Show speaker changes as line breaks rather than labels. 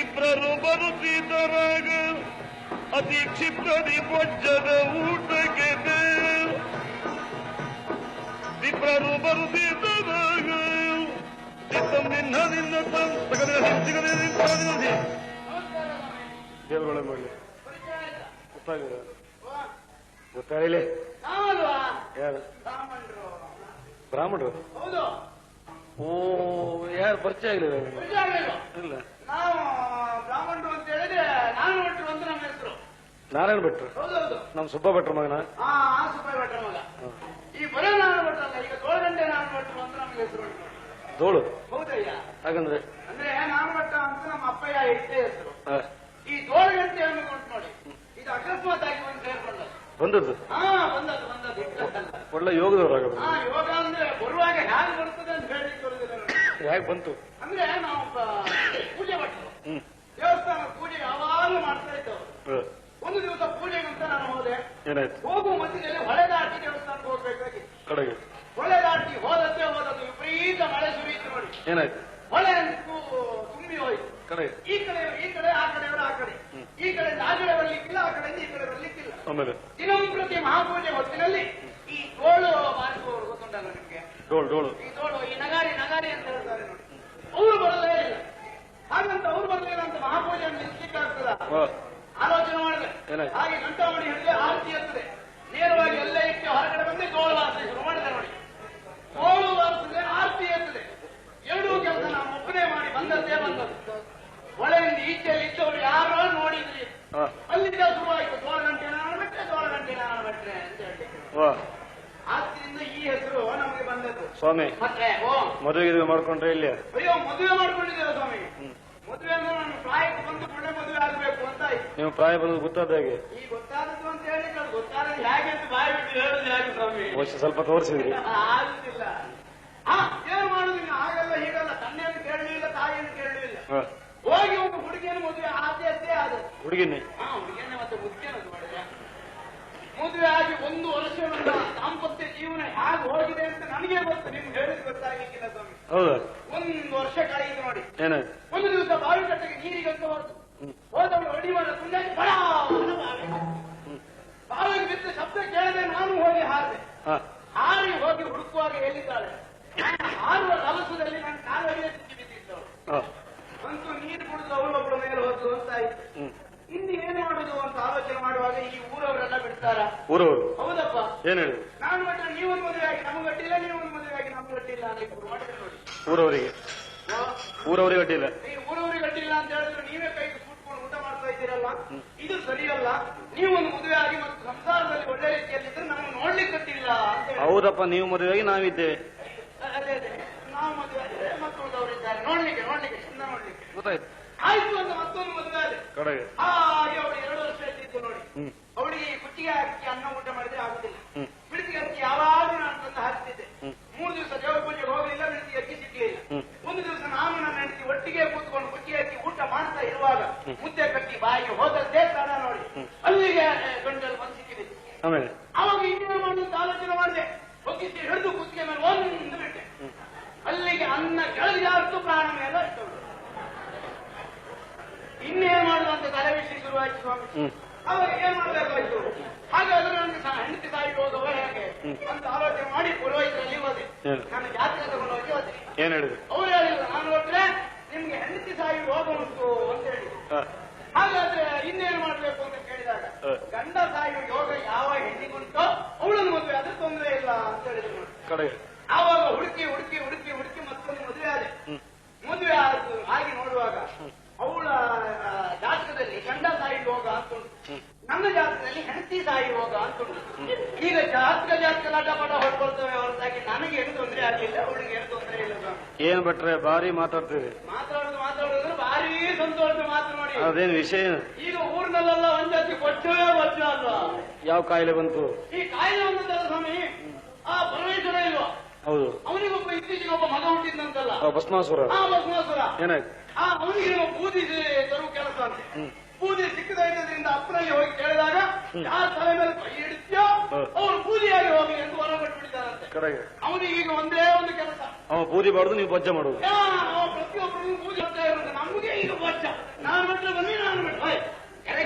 ವಿಪ್ರರು ಬರುತ್ತಿದ್ದರಾಗ ಅತಿ ಕ್ಷಿಪ್ರದಿ ಬೊಜ್ಜದ ಊಟಕ್ಕೆ ವಿಪ್ರರು ಬರುತ್ತಿದ್ದರಾಗ ಚಿತ್ತಂ ನಿನ್ನ ನಿನ್ನ ತಂ ತಗದ ಸಿಗದೆ ನಿಂತ ದೇವರುಗಳ ಮಾಡಲಿ ಗೊತ್ತಾಗಿದೆ. ಗೊತ್ತಾಗಲಿಲ್ಲ
ನಾವಲ್ವಾ
ಯಾರು? ಬ್ರಾಹ್ಮಣರು.
ಹೌದು.
ಓ ಯಾರು ಪರಿಚಯ ಆಗಲಿಲ್ಲ ನನಗೆ.
ಪರಿಚಯ ಆಗ್ಲಿಲ್ವಾ?
ಇಲ್ಲ
ನಾವು ಬ್ರಾಹ್ಮಣರು ಅಂತ ಹೇಳಿದ್ರೆ ನಾನು ಭಟ್ರು ಅಂತ ನಮ್ಮ ಹೆಸರು
ನಾರಾಯಣ ಭಟ್ರು.
ನಮ್
ನಮ್ಮ ಸುಬ್ಬ ಭಟ್ರ ಮಗನ
ಈ ಬರೋ ನಾನು ಭಟ್ರಲ್ಲ ಈಗ ತೋಳಗಂಟೆ ನಾನು ಭಟ್ರು ಅಂತ ನಮ್ಗೆ ಹೆಸರು ಉಂಟು. ಹೌದಯ್ಯ?
ಹಾಗಂದ್ರೆ?
ಅಂದ್ರೆ ನಾನು ಭಟ್ಟ ಅಂತ ನಮ್ಮ ಅಪ್ಪಯ್ಯ ಇಟ್ಟೆ ಹೆಸರು. ಈ ತೋಳಗಂಟೆ ಅನ್ನೋದು ಉಂಟು ನೋಡಿ ಇದು ಅಕಸ್ಮಾತ್ ಆಗಿ ಒಂದು ಸೇರ್ಕೊಂಡದ್ದು
ಬಂದದ್ದು.
ಹಾ ಬಂದದ್ದು ಬಂದದ್ದು. ಇಟ್ಟದ್ದಲ್ಲ
ಒಳ್ಳೆ
ಯೋಗದವ್ರು ಯೋಗ ಅಂದ್ರೆ ಬರುವಾಗ ಹೇಗೆ ಬರ್ತದೆ ಅಂತ ಹೇಳಿ.
ಹೇಗೆ ಬಂತು?
ಅಂದ್ರೆ ನಾವು ಬ- ಪೂಜೆ ಭಟ್ರು
ಹ್ಮ್
ದೇವಸ್ಥಾನ ಪೂಜೆ ಯಾವಾಗಲೂ ಮಾಡ್ತಾ ಇದ್ದವರು
ಹ.
ಒಂದು ದಿವಸ ಪೂಜೆಗಂತ ನಾನು ಹೋದೆ
ಏನಾಯ್ತು?
ಹೋಗುವ ಮಧ್ಯದಲ್ಲಿ ಹೊಳೆ ದಾಟಿ ದೇವಸ್ಥಾನಕ್ಕೆ ಹೋಗ್ಬೇಕಾಗಿ.
ಕಡೆಗೆ.
ಹೊಳೆ ದಾಟಿ ಹೋದದ್ದೇ ಹೋದದ್ದು ವಿಪರೀತ ಮಳೆ ಸುರಿಯಿತು ನೋಡಿ.
ಏನಾಯ್ತು?
ಹೊಳೆ ಅಂತೂ ತುಂಬಿ ಹೋಯ್ತು.
ಕಡೆ.
ಈ ಕಡೆ ಈ ಕಡೆ ಆ ಕಡೆಯವರು ಆ ಕಡೆ. ಈ ಕಡೆ ಆ ಕಡೆ ಬರ್ಲಿಕ್ಕಿಲ್ಲ ಆ ಕಡೆಯಿಂದ ಈ ಕಡೆ ಬರ್ಲಿಕ್ಕಿಲ್ಲ.
ಆಮೇಲೆ?
ದಿನಂಪ್ರತಿ ಮಹಾಪೂಜೆ ಹೊತ್ತಿನಲ್ಲಿ ಈ ಡೋಳು ಬಾರಿಸುವವರು ಗೊತ್ತುಂಟಲ್ಲ ನಿಮಗೆ?
ಡೋಳು ಡೋಳು.
ಈ ಡೋಳು ಈ ನಗಾರಿ ನಗಾರಿ ಅಂತ ಹೇಳ್ತಾರೆ ನೋಡಿ. ಅವರು ಬರಲೇ ಇಲ್ಲ. ಹಾಗಂತ ಅವ್ರು ಬರಲಿಲ್ಲ ಅಂತ ಮಹಾಪೂಜೆ ನಿಲ್ಲಿಸ್ಲಿಕ್ಕಾಗ್ತದ? ಆಲೋಚನೆ ಮಾಡಿದೆ.
ಏನಾಯ್ತು?
ಹಾಗೆ ಮಾಡಿ ಹಿಡಿದು ಆರತಿ ಎತ್ತದೆ ನೇರವಾಗಿ ಎಲ್ಲ ಇಟ್ಟು ಹೊರಗಡೆ ಬಂದು ತೋಳು ವಾರ್ತೆ ಶುರು ಮಾಡಿದೆ ನೋಡಿ ತೋಳು ವಾರಿಸಿದೆ ಆರತಿ ಎತ್ತದೆ ಎರಡೂ ಕೆಲಸ ನಾನು ಒಬ್ಬನೇ ಮಾಡಿ ಬಂದದ್ದೇ ಬಂದದ್ದು ಒಳೆಯಿಂದ ಈಚೆಯಲ್ಲಿ ಇದ್ದವರು ಯಾರೋ ನೋಡಿದ್ರಿ
ಹ.
ಅಲ್ಲಿಂದ ಶುರುವಾಯಿತು ತೋಳ ಗಂಟೆ ನಾನು ಬಿಟ್ಟರೆ ತೋಳ ಗಂಟೆ ನಾನು ಬಿಟ್ರೆ ಅಂತ ಹೇಳಿ
ವಾ.
ಆದ್ರಿಂದ ಈ ಹೆಸರು ನಮಗೆ ಬಂದದ್ದು.
ಸ್ವಾಮಿ
ಮತ್ತೆ ಓ.
ಮದುವೆ ಗಿದುವೆ ಮಾಡ್ಕೊಂಡ್ರೆ ಇಲ್ಲಿ?
ಅಯ್ಯೋ ಮದುವೆ ಮಾಡ್ಕೊಂಡಿದ್ದೇವೆ ಸ್ವಾಮಿ? ಮದುವೆ ಅಂದ್ರೆ ನಾನು ಪ್ರಾಯಕ್ಕೆ ಬಂದು ಒಳ್ಳೆ ಮದುವೆ ಆಗಬೇಕು ಅಂತ ಆಯ್ತು.
ನೀವು ಪ್ರಾಯ ಬಂದದ್ದು ಗೊತ್ತಾದ ಹಾಗೆ?
ಈ ಗೊತ್ತಾದದ್ದು ಅಂತ ಹೇಳಿ ಅದು ಗೊತ್ತಾದದ್ದು ಹೇಗೆ ಅಂತ ಬಾಯಿ ಬಿಟ್ಟು ಹೇಳೋದು ಹೇಗೆ ಸ್ವಾಮಿ?
ವರ್ಷ ಸ್ವಲ್ಪ ತೋರಿಸಿದ್ರಿ.
ಆಗುದಿಲ್ಲ.
ಹುಡುಗಿನಿ.
ಮದುವೆ ಆಗಿ ಒಂದು ವರ್ಷ ದಾಂಪತ್ಯ ಜೀವನ ಹೇಗೆ ಹೋಗಿದೆ ಅಂತ ನನಗೆ ಗೊತ್ತು ನಿಮ್ಗೆ ಹೇಳಿದ್ ಗೊತ್ತಾಗಿಲ್ಲ ಸ್ವಾಮಿ.
ಹೌದು.
ಒಂದು ವರ್ಷ ಕಳೆಯಿತು ನೋಡಿ.
ಏನಾಯ್ತು
ಒಂದು ದಿವಸ ಬಾವಿ ಕಟ್ಟೆಗೆ ನೀರಿಗಂತ ಹೊರತು ಹೋದವಳು ಅಡಿ ಮಾಡ ಮುಂದಾಗಿ ಬಡ ಬಾವಿಗೆ ಬಿದ್ದ ಶಬ್ದ ಕೇಳದೆ ನಾನು ಹೋಗಿ ಹಾರಿದೆ. ಹಾರಿ ಹೋಗಿ ಹುಡುಕುವಾಗ ಹೇಳಿದ್ದಾಳೆ ಹಾರುವ ಕಲಸದಲ್ಲಿ ನಾನು ಕಾಲಡಿಗೆ ಸಿಕ್ಕಿ ಬಿದ್ದಿದ್ದವಳು
ಹ
ಅಂತೂ ನೀರು ಕುಡಿದು ಅವಳೊಬ್ಬಳ ಮೇಲೆ ಹೋದ್ರು ಅಂತ ಆಯ್ತು
ಹ್ಮ್
ಇನ್ನು ಏನು ಮಾಡುದು ಅಂತ ಆಲೋಚನೆ ಮಾಡುವಾಗ ಈ ಊರವರೆಲ್ಲ ಬಿಡ್ತಾರ
ಊರವರು.
ಹೌದಪ್ಪ.
ಏನ್ ಹೇಳಿ?
ನಾನು ನೀವೊಂದು ಮದುವೆ ಆಗಿ ನಮ್ಗೆ ಗಟ್ಟಿಲ್ಲ ನೀವೊಂದು ಮದುವೆ ಆಗಿ ನಮ್ಗೆ ಗಟ್ಟಿಲ್ಲ ಅಂತ ಇಬ್ರು ಮಾಡಿದ್ರೆ ನೋಡಿ.
ಊರವರಿಗೆ. ಊರವರಿಗೆ ಅಡ್ಡಿಲ್ಲ
ನೀವು ಊರವರಿಗೆ ಗಟ್ಟಿಲ್ಲ ಅಂತ ಹೇಳಿದ್ರೆ ನೀವೇ ಕೈಗೆ ಕೂತ್ಕೊಂಡು ಊಟ ಮಾಡ್ತಾ ಇದ್ದೀರಲ್ಲ? ಇದು ಸರಿಯಲ್ಲ. ನೀವೊಂದು ಮದುವೆ ಆಗಿ ಮತ್ತು ಸಂಸಾರದಲ್ಲಿ ಒಳ್ಳೆ ರೀತಿಯಲ್ಲಿದ್ರೆ ನೋಡ್ಲಿಕ್ಕೆ ಗಟ್ಟಿಲ್ಲ ಅಂತ
ಹೌದಪ್ಪ ನೀವು ಮದುವೆಯಾಗಿ ನಾವಿದ್ದೇವೆ.
ಅದೇ ಅದೇ ನಾವು ಮದುವೆ ಆದ್ರೆ ಮಕ್ಕಳದವರಿದ್ದಾರೆ ನೋಡ್ಲಿಕ್ಕೆ ನೋಡ್ಲಿಕ್ಕೆ ಚಂದ ನೋಡ್ಲಿಕ್ಕೆ.
ಗೊತ್ತಾಯ್ತು.
ಆಯ್ತು ಅಂತ ಮತ್ತೊಂದು ಮದುವೆ ಆದ್ರೆ.
ಕಡೆಗೆ.
ಹಾಗೆ ಅವಳು ಎರಡು ವರ್ಷ ಇದ್ದಿದ್ದು ನೋಡಿ. ಅನ್ನ ಊಟ ಮಾಡಿದ್ರೆ ಆಗುದಿಲ್ಲ. ಬಿಡಿಸಿ ಅಕ್ಕಿ ಯಾವಾಗಲೂ ನಾನು ತಂದು ಹಾಕ್ತಿದ್ದೆ ಮೂರು ದಿವಸ ದೇವರ ಪೂಜೆಗೆ ಹೋಗಲಿಲ್ಲ ಬಿಡಿಸಿ ಅಕ್ಕಿ ಸಿಗ್ಲಿಲ್ಲ ಒಂದು ದಿವಸ ನಾನು ನನ್ನ ಹೆಂಡತಿ ಒಟ್ಟಿಗೆ ಕೂತ್ಕೊಂಡು ಕುಚ್ಚಿ ಅಕ್ಕಿ ಊಟ ಮಾಡ್ತಾ ಇರುವಾಗ ಮುದ್ದೆ ಕಟ್ಟಿ ಬಾಯಿಗೆ ಹೋದದ್ದೇ ಸ್ಥಾನ ನೋಡಿ. ಅಲ್ಲಿಗೆ ಗಂಟಲು ಬಂದು ಸಿಕ್ಕಿದೆ. ಅವಾಗ ಇನ್ನೇನು ಮಾಡಿ ಆಲೋಚನೆ ಮಾಡಿದೆ. ಒಗ್ಗಿಸಿ ಹಿಡಿದು ಕುತ್ತಿಗೆ ಮೇಲೆ ಒಂದು ಬಿಟ್ಟೆ. ಅಲ್ಲಿಗೆ ಅನ್ನ ಕೆಳಗೆ ಜಾಸ್ತು ಪ್ರಾಣ ಮೇಲೆ ಇಟ್ಟಳು ಇನ್ನೇನು ಮಾಡುವಂತ ತಲೆಬಿಸಿ ಶುರುವಾಯಿತು ಸ್ವಾಮಿ. ಅವಾಗ ಏನ್ ಮಾಡ್ಬೇಕಾಯ್ತು? ಹಾಗಾದ್ರೆ ನನಗೆ ಹೆಂಡತಿ ತಾಯಿ ಹೋದವ ಹೇಗೆ? ಅಂತ ಆಲೋಚನೆ ಮಾಡಿ ಪುರೋಹಿತರಲ್ಲಿ ಹೋದೆ? ನನ್ನ ಜಾತಕ ತಗೊಂಡು ಹೋಗಿ ಹೋದೆ
ಏನ್ ಹೇಳಿದ್ರು?
ಅವ್ರು ಹೇಳಿದ್ರು ನಾನು ಹೋದ್ರೆ ನಿಮ್ಗೆ ಹೆಂಡತಿ ತಾಯಿ ರೋಗ ಉಂಟು ಅಂತ ಹೇಳಿ. ಹಾಗಾದ್ರೆ ಇನ್ನೇನು ಮಾಡ್ಬೇಕು ಅಂತ ಕೇಳಿದಾಗ. ಗಂಡ ಸಾಯಿ ಯೋಗ ಯಾವ ಹೆಣ್ಣಿಗುಂಟೋ ಅವಳನ್ನು ಮದುವೆ ಅದ್ರ ತೊಂದರೆ ಇಲ್ಲ ಅಂತ ಹೇಳಿದ್ರು. ಆವಾಗ ಹುಡುಕಿ ಹುಡುಕಿ ಮತ್ತೊಂದು ಮದುವೆ ಆದೆ
ಹ್ಮ್.
ಮದುವೆ ಆದ ಆಗಿ ನೋಡುವಾಗ ಅವಳ ಆ, ಜಾತಕದಲ್ಲಿ ಗಂಡ ಸಾಯಿ ಯೋಗ ಅಂತ ಜಾತ್ರೆಯಲ್ಲಿ ಜಾತಕದಲ್ಲಿ ಹೆಂಡತಿ ಸಾಯಿ ಯೋಗ ಅಂತ ಈಗ ಜಾತ್ರೆ ಜಾತ್ರೆ ಲಾಟ ಪಾಠ ಹೊಡ್ಕೊಳ್ತೇವೆ ಹೊರತಾಗಿ ನನಗೆ ಏನು ತೊಂದರೆ ಆಗಲಿಲ್ಲ ಅವಳಿಗೆ ಏನು ತೊಂದರೆ ಇಲ್ಲ.
ಏನ್ ಬಿಟ್ರೆ ಬಾರಿ ಮಾತಾಡ್ತೀವಿ
ಮಾತಾಡೋದು ಮಾತಾಡೋದು ಬಾರಿ ಸಂತೋಷ ಮಾತು ನೋಡಿ.
ಅದೇನ್ ವಿಷಯ?
ಈಗ ಊರಿನಲ್ಲೆಲ್ಲ ಒಂದ್ ಜಾತಿ ಕೊಟ್ಟೇ ವಜ್ರ ಅಲ್ಲ
ಯಾವ ಕಾಯಿಲೆ ಬಂತು?
ಈ ಕಾಯಿಲೆ ಬಂದಂತಲ್ಲ ಸ್ವಾಮಿ ಆ ಪರಮೇಶ್ವರ ಇಲ್ವಾ?
ಹೌದು.
ಅವನಿಗೊಬ್ಬ ಇತ್ತೀಚೆಗೆ ಒಬ್ಬ ಮಗ ಹುಟ್ಟಿದ್ದಂತಲ್ಲ
ಆ ಭಸ್ಮಾಸುರ.
ಭಸ್ಮಾಸುರ.
ಏನಾಯ್ತು?
ಆ ಅವನಿಗೆ ಕೂದಿದೆ ಬೂದಿ ತರುವ ಕೆಲಸ ಅಂತೆ. ಅಪ್ಪನಲ್ಲಿ ಹೋಗಿ ಕೇಳಿದಾಗ ಯಾರ ತಲೆ ಮೇಲೆ ಕೈ
ಇಡ್ತೀಯೋ
ಅವ್ರು ಪೂಜೆಯಾಗಿ ಹೋಗಿ ಎಂದು ಹೊರ ಕೊಟ್ಬಿಡ್ತಾರಂತೆ
ಕರೆಗೆ.
ಅವನಿಗೆ ಈಗ ಒಂದೇ ಒಂದು ಕೆಲಸ.
ಅವ ಪೂಜೆ ಮಾಡುದು ನೀವು ಬಜ್ಜ ಮಾಡುದು.
ಅವ ಪ್ರತಿಯೊಬ್ಬರಿಗೂ ಪೂಜೆ ಅಂತ ಇರೋದು. ನಮಗೆ ಈಗ
ಬಜ್ಜ. ನಾನು
ಮಟ್ಟ ಬನ್ನಿ ನಾನು ಮಟ್ಟ ಕೆರೆ